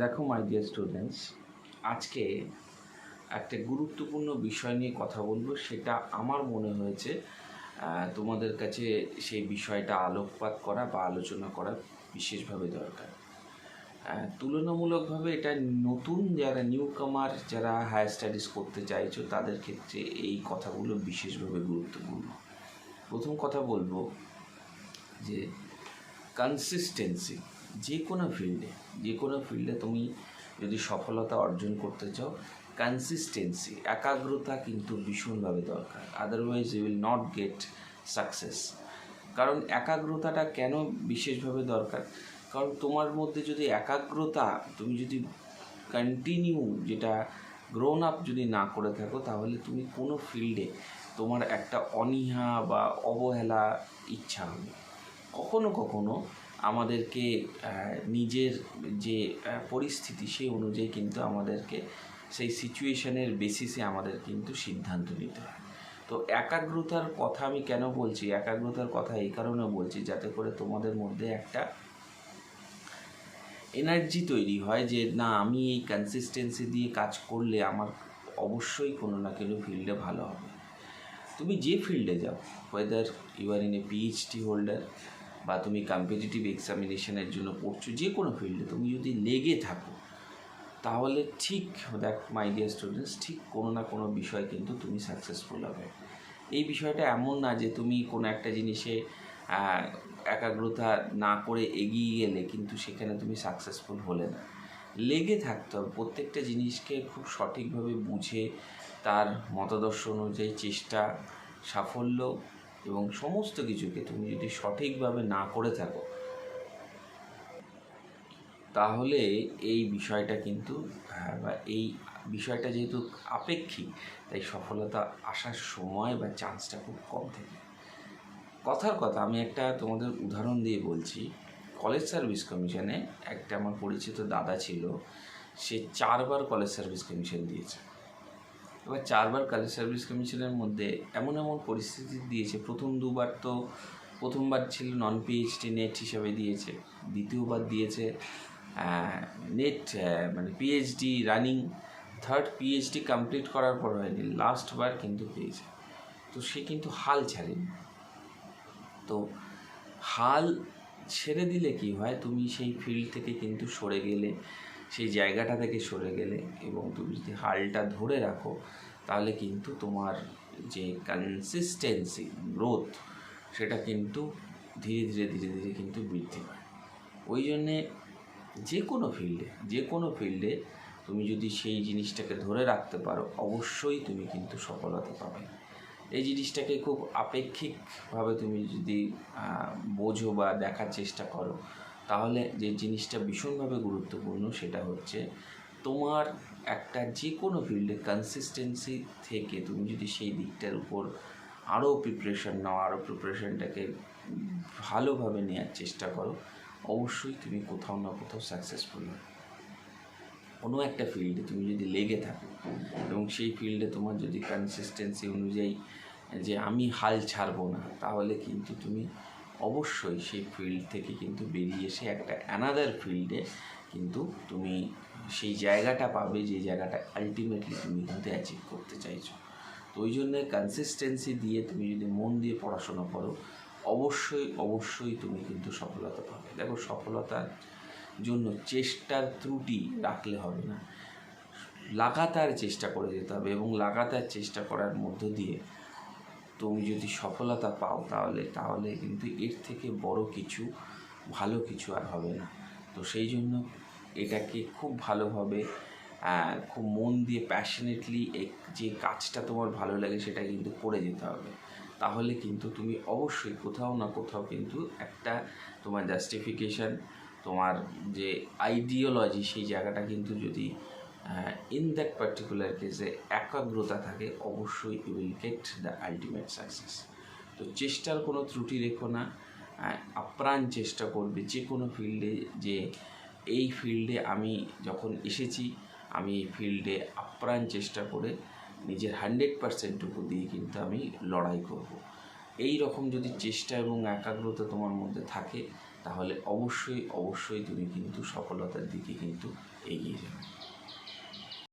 দেখো my dear students আজকে একটা গুরুত্বপূর্ণ বিষয় নিয়ে কথা বলব। সেটা আমার মনে হয়েছে তোমাদের কাছে সেই বিষয়টা আলোকপাত করা বা আলোচনা করা বিশেষভাবে দরকার। তুলনামূলকভাবে এটা নতুন যারা নিউ কামার যারা হায়ার স্টাডিজ করতে চাইছো, তাদের ক্ষেত্রে এই কথাগুলো বিশেষভাবে গুরুত্বপূর্ণ। প্রথম কথা বলব যে কনসিস্টেন্সি যে কোনো ফিল্ডে যে কোনো ফিল্ডে তুমি যদি সফলতা অর্জন করতে চাও কনসিস্টেন্সি একাগ্রতা কিন্তু ভীষণভাবে দরকার। Otherwise you will not get success কারণ একাগ্রতাটা কেন বিশেষভাবে দরকার? কারণ তোমার মধ্যে যদি একাগ্রতা, তুমি যদি কন্টিনিউ যেটা গ্রোন আপ যদি না করে থাকো, তাহলে তুমি কোনো ফিল্ডে তোমার একটা অনীহা বা অবহেলা ইচ্ছা হবে। কখনো কখনো আমাদেরকে নিজের যে পরিস্থিতি সেই অনুযায়ী কিন্তু আমাদেরকে সেই সিচুয়েশনের বেসিসে আমাদের কিন্তু সিদ্ধান্ত নিতে হয়। তো একাগ্রতার কথা আমি কেন বলছি? একাগ্রতার কথা এই কারণে বলছি যাতে করে তোমাদের মধ্যে একটা এনার্জি তৈরি হয় যে, না, আমি এই কনসিস্টেন্সি দিয়ে কাজ করলে আমার অবশ্যই কোনো না কোনো ফিল্ডে ভালো হবে। তুমি যে ফিল্ডে যাও whether you are in a PhD holder বা তুমি কম্পিটিটিভ এক্সামিনেশনের জন্য পড়ছো, যে কোনো ফিল্ডে তুমি যদি লেগে থাকো, তাহলে ঠিক, দেখ মাই ডিয়ার স্টুডেন্টস ঠিক কোনো না কোনো বিষয় কিন্তু তুমি সাকসেসফুল হবে। এই বিষয়টা এমন না যে তুমি কোনো একটা জিনিসে একাগ্রতা না করে এগিয়ে গেলে কিন্তু সেখানে তুমি সাকসেসফুল হলে না। লেগে থাকতে হবে, প্রত্যেকটা জিনিসকে খুব সঠিকভাবে বুঝে তার মতাদর্শ অনুযায়ী চেষ্টা, সাফল্য এবং সমস্ত কিছুকে তুমি যদি সঠিকভাবে না করে থাকো তাহলে এই বিষয়টা কিন্তু হ্যাঁ, বা এই বিষয়টা যেহেতু আপেক্ষিক তাই সফলতা আসার সময় বা চান্সটা খুব কম থাকে। কথার কথা আমি একটা তোমাদের উদাহরণ দিয়ে বলছি। কলেজ সার্ভিস কমিশনে একটা আমার পরিচিত দাদা ছিল সে চারবার কলেজ সার্ভিস কমিশন দিয়েছে। এবার চারবার কলেজ সার্ভিস কমিশনের মধ্যে এমন এমন পরিস্থিতি দিয়েছে। প্রথম দুবার তো প্রথমবার ছিল নন পিএইচডি নেট হিসাবে দিয়েছে, দ্বিতীয়বার দিয়েছে নেট মানে PhD running third PhD complete করার পর হয়নি লাস্টবার কিন্তু পেয়েছে। তো সে কিন্তু হাল ছাড়েনি। তো হাল ছেড়ে দিলে কি হয়? তুমি সেই ফিল্ড থেকে কিন্তু সরে গেলে সেই জায়গাটা থেকে সরে গেলে এবং তুমি যদি হালটা ধরে রাখো, তাহলে কিন্তু তোমার যে কনসিস্টেন্সি গ্রোথ সেটা কিন্তু ধীরে ধীরে ধীরে ধীরে কিন্তু বৃদ্ধি পায়। ওই জন্যে যে কোনো ফিল্ডে যে কোনো ফিল্ডে তুমি যদি সেই জিনিসটাকে ধরে রাখতে পারো, অবশ্যই তুমি কিন্তু সফলতা পাবে। এই জিনিসটাকে খুব আপেক্ষিকভাবে তুমি যদি বোঝো বা দেখার চেষ্টা করো তাহলে যে জিনিসটা ভীষণভাবে গুরুত্বপূর্ণ সেটা হচ্ছে তোমার একটা যে কোনো ফিল্ডে কনসিস্টেন্সি থেকে তুমি যদি সেই দিকটার উপর আরও প্রিপারেশন নাও, আরও প্রিপারেশনটাকে ভালোভাবে নেওয়ার চেষ্টা করো, অবশ্যই তুমি কোথাও না কোথাও সাকসেসফুল হবে। কোনো একটা ফিল্ডে তুমি যদি লেগে থাকো এবং সেই ফিল্ডে তোমার যদি কনসিস্টেন্সি অনুযায়ী যে আমি হাল ছাড়বো না, তাহলে কিন্তু তুমি অবশ্যই সেই ফিল্ড থেকে কিন্তু বেরিয়ে এসে একটা অ্যানাদার ফিল্ডে কিন্তু তুমি সেই জায়গাটা পাবে যে জায়গাটা আলটিমেটলি তুমি কিন্তু অ্যাচিভ করতে চাইছো। তো ওই জন্যে কনসিস্টেন্সি দিয়ে তুমি যদি মন দিয়ে পড়াশোনা করো, অবশ্যই অবশ্যই তুমি কিন্তু সফলতা পাবে। দেখো, সফলতার জন্য চেষ্টার ত্রুটি রাখলে হবে না। লাগাতার চেষ্টা করে যেতে হবে এবং লাগাতার চেষ্টা করার মধ্য দিয়ে তুমি যদি সফলতা পাও তাহলে তাহলে কিন্তু এর থেকে বড় কিছু, ভালো কিছু আর হবে না। তো সেই জন্য এটাকে খুব ভালোভাবে খুব মন দিয়ে প্যাশনেটলি যে কাজটা তোমার ভালো লাগে সেটা কিন্তু করে যেতে হবে। তাহলে কিন্তু তুমি অবশ্যই কোথাও না কোথাও কিন্তু একটা তোমার জাস্টিফিকেশান তোমার যে আইডিওলজি সেই জায়গাটা কিন্তু যদি ইন দ্যাট পার্টিকুলার কেসে একাগ্রতা থাকে, অবশ্যই you will get the ultimate success তো চেষ্টার কোনো ত্রুটি রেখো না আপ্রাণ চেষ্টা করবে যে কোনো ফিল্ডে যে এই ফিল্ডে আমি যখন এসেছি, আমি এই ফিল্ডে আপ্রাণ চেষ্টা করে নিজের হান্ড্রেড পার্সেন্টটুকু দিয়ে কিন্তু আমি লড়াই করব। এই রকম যদি চেষ্টা এবং একাগ্রতা তোমার মধ্যে থাকে, তাহলে অবশ্যই অবশ্যই তুমি কিন্তু সফলতার দিকে কিন্তু